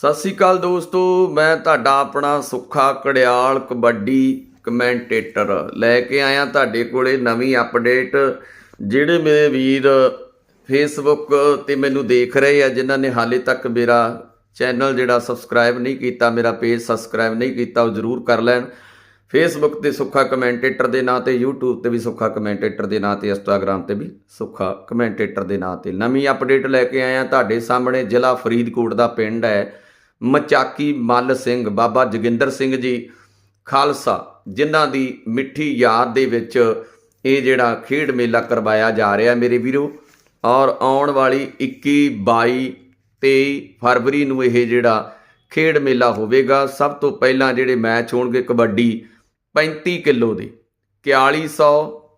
ਸਤਿ ਸ੍ਰੀ ਅਕਾਲ ਦੋਸਤੋ, ਮੈਂ ਤੁਹਾਡਾ ਆਪਣਾ ਸੁੱਖਾ ਕੜਿਆਲ ਕਬੱਡੀ ਕਮੈਂਟੇਟਰ ਲੈ ਕੇ ਆਇਆ ਤੁਹਾਡੇ ਕੋਲੇ ਨਵੀਂ ਅਪਡੇਟ ਜਿਹੜੇ ਮੇਰੇ ਵੀਰ ਫੇਸਬੁੱਕ ਤੇ ਮੈਨੂੰ ਦੇਖ ਰਹੇ ਆ, ਜਿਨ੍ਹਾਂ ਨੇ ਹਾਲੇ ਤੱਕ ਮੇਰਾ ਚੈਨਲ ਜਿਹੜਾ ਸਬਸਕ੍ਰਾਈਬ ਨਹੀਂ ਕੀਤਾ, ਮੇਰਾ ਪੇਜ ਸਬਸਕ੍ਰਾਈਬ ਨਹੀਂ ਕੀਤਾ, ਉਹ ਜ਼ਰੂਰ ਕਰ ਲੈਣ। ਫੇਸਬੁੱਕ ਤੇ ਸੁੱਖਾ ਕਮੈਂਟੇਟਰ ਦੇ ਨਾਂ ਤੇ, YouTube ਤੇ ਵੀ ਸੁੱਖਾ ਕਮੈਂਟੇਟਰ ਦੇ ਨਾਂ ਤੇ, Instagram ਤੇ ਵੀ ਸੁੱਖਾ ਕਮੈਂਟੇਟਰ ਦੇ ਨਾਂ ਤੇ ਨਵੀਂ ਅਪਡੇਟ ਲੈ ਕੇ ਆਇਆ ਤੁਹਾਡੇ ਸਾਹਮਣੇ ਜ਼ਿਲ੍ਹਾ ਫਰੀਦਕੋਟ ਦਾ ਪਿੰਡ ਹੈ। ਮਚਾਕੀ ਮੱਲ ਸਿੰਘ, ਬਾਬਾ ਜੋਗਿੰਦਰ ਸਿੰਘ ਜੀ ਖਾਲਸਾ, ਜਿਨ੍ਹਾਂ ਦੀ ਮਿੱਠੀ ਯਾਦ ਦੇ ਵਿੱਚ ਇਹ ਜਿਹੜਾ ਖੇਡ ਮੇਲਾ ਕਰਵਾਇਆ ਜਾ ਰਿਹਾ ਮੇਰੇ ਵੀਰੋ, ਔਰ ਆਉਣ ਵਾਲੀ 21 22 23 ਫਰਵਰੀ ਨੂੰ ਇਹ ਜਿਹੜਾ ਖੇਡ ਮੇਲਾ ਹੋਵੇਗਾ, ਸਭ ਤੋਂ ਪਹਿਲਾਂ ਜਿਹੜੇ ਮੈਚ ਹੋਣਗੇ ਕਬੱਡੀ 35 ਕਿਲੋ ਦੇ 4100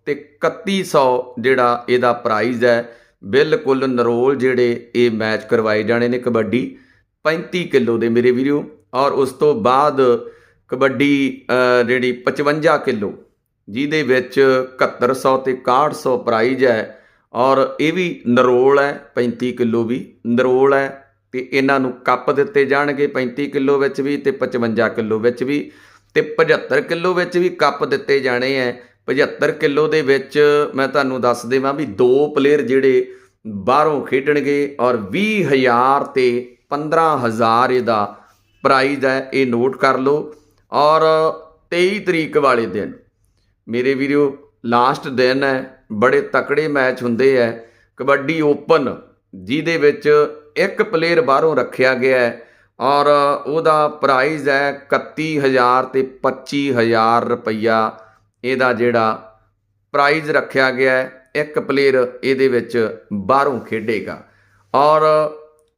ਤੇ 3100 ਜਿਹੜਾ ਇਹਦਾ ਪ੍ਰਾਈਜ਼ ਹੈ, ਬਿਲਕੁਲ ਨਰੋਲ ਜਿਹੜੇ ਇਹ ਮੈਚ ਕਰਵਾਏ ਜਾਣੇ ਨੇ ਕਬੱਡੀ। 35 ਕਿਲੋ ਦੇ ਮੇਰੇ ਵੀਰੋ, ਔਰ ਉਸ ਤੋਂ ਬਾਅਦ ਕਬੱਡੀ ਜਿਹੜੀ 55 ਕਿਲੋ, ਜਿਹਦੇ ਵਿੱਚ 7100 ਤੇ 6100 ਪ੍ਰਾਈਜ਼ ਹੈ, ਔਰ ਇਹ ਵੀ ਨਰੋਲ ਹੈ 35 ਕਿਲੋ ਵੀ ਨਰੋਲ ਹੈ, ਤੇ ਇਹਨਾਂ ਨੂੰ ਕੱਪ ਦਿੱਤੇ ਜਾਣਗੇ 35 ਕਿਲੋ ਵਿੱਚ ਵੀ ਤੇ 55 ਕਿਲੋ ਵਿੱਚ ਵੀ, ਤੇ 75 ਕਿਲੋ ਵਿੱਚ ਵੀ ਕੱਪ ਦਿੱਤੇ ਜਾਣੇ ਐ 75 ਕਿਲੋ ਦੇ ਵਿੱਚ ਮੈਂ ਤੁਹਾਨੂੰ ਦੱਸ ਦੇਵਾਂ ਵੀ ਦੋ ਪਲੇਅਰ ਜਿਹੜੇ ਬਾਹਰੋਂ ਖੇਡਣਗੇ, ਔਰ 20000 ਤੇ 15000 ਇਹਦਾ ਪ੍ਰਾਈਜ਼ ਹੈ, ਇਹ ਨੋਟ ਕਰ ਲਓ। ਔਰ 23 ਤਰੀਕ ਵਾਲੇ ਦਿਨ, ਮੇਰੇ ਵੀਰੋ ਲਾਸਟ ਦਿਨ ਹੈ, ਬੜੇ ਤਕੜੇ ਮੈਚ ਹੁੰਦੇ ਐ ਕਬੱਡੀ ਓਪਨ ਜਿਹਦੇ ਵਿੱਚ ਇੱਕ ਪਲੇਅਰ ਬਾਹਰੋਂ ਰੱਖਿਆ ਗਿਆ ਹੈ। ਔਰ ਉਹਦਾ ਪ੍ਰਾਈਜ਼ ਹੈ 31000 ਤੇ 25000 ਰੁਪਈਆ। ਇਹਦਾ ਜਿਹੜਾ ਪ੍ਰਾਈਜ਼ ਰੱਖਿਆ ਗਿਆ ਹੈ, ਇੱਕ ਪਲੇਅਰ ਇਹਦੇ ਵਿੱਚ ਬਾਹਰੋਂ ਖੇਡੇਗਾ। ਔਰ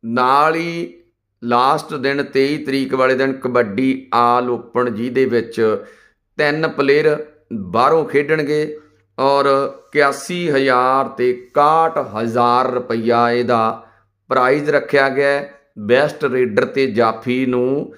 ਨਾਲ ਹੀ ਲਾਸਟ ਦਿਨ 23 ਤਰੀਕ ਵਾਲੇ ਦਿਨ ਕਬੱਡੀ ਆਲ ਓਪਨ, ਜਿਹਦੇ ਵਿੱਚ ਤਿੰਨ ਪਲੇਅਰ ਬਾਹਰੋਂ ਖੇਡਣਗੇ ਔਰ 81000 ਤੇ 61000 ਰੁਪਈਆ ਇਹਦਾ ਪ੍ਰਾਈਜ਼ ਰੱਖਿਆ ਗਿਆ ਬੈਸਟ ਰੇਡਰ ਤੇ ਜਾਫੀ ਨੂੰ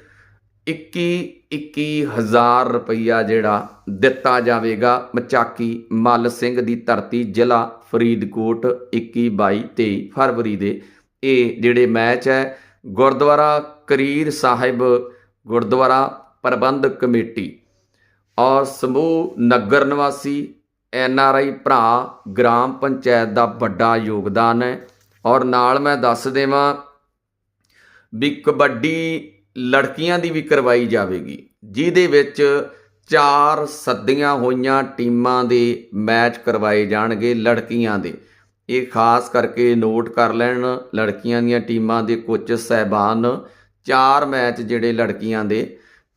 21 21000 ਰੁਪਈਆ ਜਿਹੜਾ ਦਿੱਤਾ ਜਾਵੇਗਾ। ਮਚਾਕੀ ਮੱਲ ਸਿੰਘ ਦੀ ਧਰਤੀ ਜ਼ਿਲ੍ਹਾ ਫਰੀਦਕੋਟ 21 22 23 ਫਰਵਰੀ ਦੇ ਇਹ ਜਿਹੜੇ ਮੈਚ ਹੈ, ਗੁਰਦੁਆਰਾ ਕਰੀਰ ਸਾਹਿਬ ਗੁਰਦੁਆਰਾ ਪ੍ਰਬੰਧਕ ਕਮੇਟੀ ਔਰ ਸਮੂਹ ਨਗਰ ਨਿਵਾਸੀ ਐਨ ਆਰ ਆਈ ਭਰਾ ਗ੍ਰਾਮ ਪੰਚਾਇਤ ਦਾ ਵੱਡਾ ਯੋਗਦਾਨ ਹੈ ਔਰ ਨਾਲ ਮੈਂ ਦੱਸ ਦੇਵਾਂ ਵੀ ਕਬੱਡੀ ਲੜਕੀਆਂ ਦੀ ਵੀ ਕਰਵਾਈ ਜਾਵੇਗੀ, ਜਿਹਦੇ ਵਿੱਚ ਚਾਰ ਸੱਦੀਆਂ ਹੋਈਆਂ ਟੀਮਾਂ ਦੇ ਮੈਚ ਕਰਵਾਏ ਜਾਣਗੇ ਲੜਕੀਆਂ ਦੇ। ਇਹ ਖਾਸ ਕਰਕੇ ਨੋਟ ਕਰ ਲੈਣ ਲੜਕੀਆਂ ਦੀਆਂ ਟੀਮਾਂ ਦੇ ਕੋਚ ਸਹਿਬਾਨ ਚਾਰ ਮੈਚ ਜਿਹੜੇ ਲੜਕੀਆਂ ਦੇ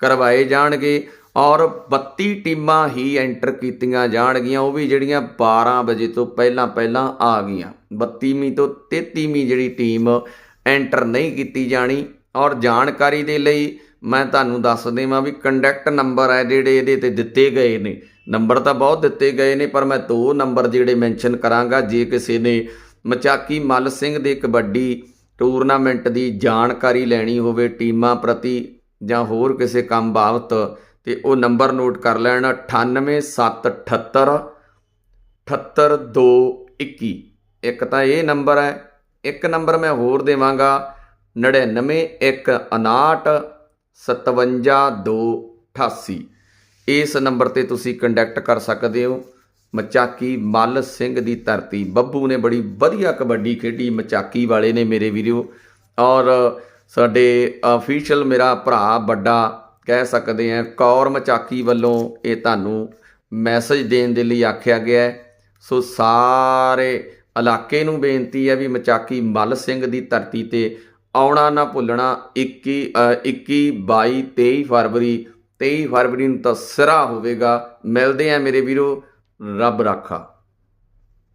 ਕਰਵਾਏ ਜਾਣਗੇ ਔਰ 32 ਟੀਮਾਂ ਹੀ ਐਂਟਰ ਕੀਤੀਆਂ ਜਾਣਗੀਆਂ, ਉਹ ਵੀ ਜਿਹੜੀਆਂ 12 ਵਜੇ ਤੋਂ ਪਹਿਲਾਂ ਪਹਿਲਾਂ ਆ ਗਈਆਂ। 32ਵੀਂ ਤੋਂ 33ਵੀਂ ਜਿਹੜੀ ਟੀਮ ਐਂਟਰ ਨਹੀਂ ਕੀਤੀ ਜਾਣੀ ਔਰ ਜਾਣਕਾਰੀ ਦੇ ਲਈ ਮੈਂ ਤੁਹਾਨੂੰ ਦੱਸ ਦੇਵਾਂ ਵੀ ਕੰਡਕਟ ਨੰਬਰ ਹੈ ਜਿਹੜੇ ਇਹਦੇ ਤੇ ਦਿੱਤੇ ਗਏ ਨੇ। ਨੰਬਰ ਤਾਂ ਬਹੁਤ ਦਿੱਤੇ ਗਏ ਨੇ, ਪਰ ਮੈਂ ਦੋ ਨੰਬਰ ਜਿਹੜੇ ਮੈਂਸ਼ਨ ਕਰਾਂਗਾ, ਜੇ ਕਿਸੇ ਨੇ ਮਚਾਕੀ ਮੱਲ ਸਿੰਘ ਦੇ ਕਬੱਡੀ ਟੂਰਨਾਮੈਂਟ ਦੀ ਜਾਣਕਾਰੀ ਲੈਣੀ ਹੋਵੇ ਟੀਮਾਂ ਪ੍ਰਤੀ ਜਾਂ ਹੋਰ ਕਿਸੇ ਕੰਮ ਬਾਬਤ, ਤੇ ਉਹ ਨੰਬਰ ਨੋਟ ਕਰ ਲੈਣ 98778 78221 ਇੱਕ। ਤਾਂ ਇਹ ਨੰਬਰ ਹੈ, ਇੱਕ ਨੰਬਰ ਮੈਂ ਹੋਰ ਦੇਵਾਂਗਾ 9915757288 ਇਸ ਨੰਬਰ ਤੇ ਤੁਸੀਂ ਕੰਟੈਕਟ ਕਰ ਸਕਦੇ ਹੋ। ਮਚਾਕੀ ਮੱਲ ਸਿੰਘ ਦੀ ਧਰਤੀ। ਬੱਬੂ ਨੇ ਬੜੀ ਵਧੀਆ ਕਬੱਡੀ ਖੇਡੀ ਮਚਾਕੀ ਵਾਲੇ ਨੇ ਮੇਰੇ ਵੀਰੋ। ਔਰ ਸਾਡੇ ਅਫੀਸ਼ੀਅਲ ਮੇਰਾ ਭਰਾ ਵੱਡਾ ਕਹਿ ਸਕਦੇ ਆ ਕੌਰ ਮਚਾਕੀ ਵੱਲੋਂ ਇਹ ਤੁਹਾਨੂੰ ਮੈਸੇਜ ਦੇਣ ਦੇ ਲਈ ਆਖਿਆ ਗਿਆ ਹੈ। ਸੋ ਸਾਰੇ ਇਲਾਕੇ ਨੂੰ ਬੇਨਤੀ ਹੈ ਵੀ ਮਚਾਕੀ ਮੱਲ ਸਿੰਘ ਦੀ ਧਰਤੀ ਤੇ ਆਉਣਾ ਨਾ ਭੁੱਲਣਾ। 21 ਅ, 21 22 23 ਫਰਵਰੀ 23 ਫਰਵਰੀ ਨੂੰ ਤਾਂ ਸਿਰਾ ਹੋਵੇਗਾ। ਮਿਲਦੇ ਆ ਮੇਰੇ ਵੀਰੋ। ਰੱਬ ਰਾਖਾ।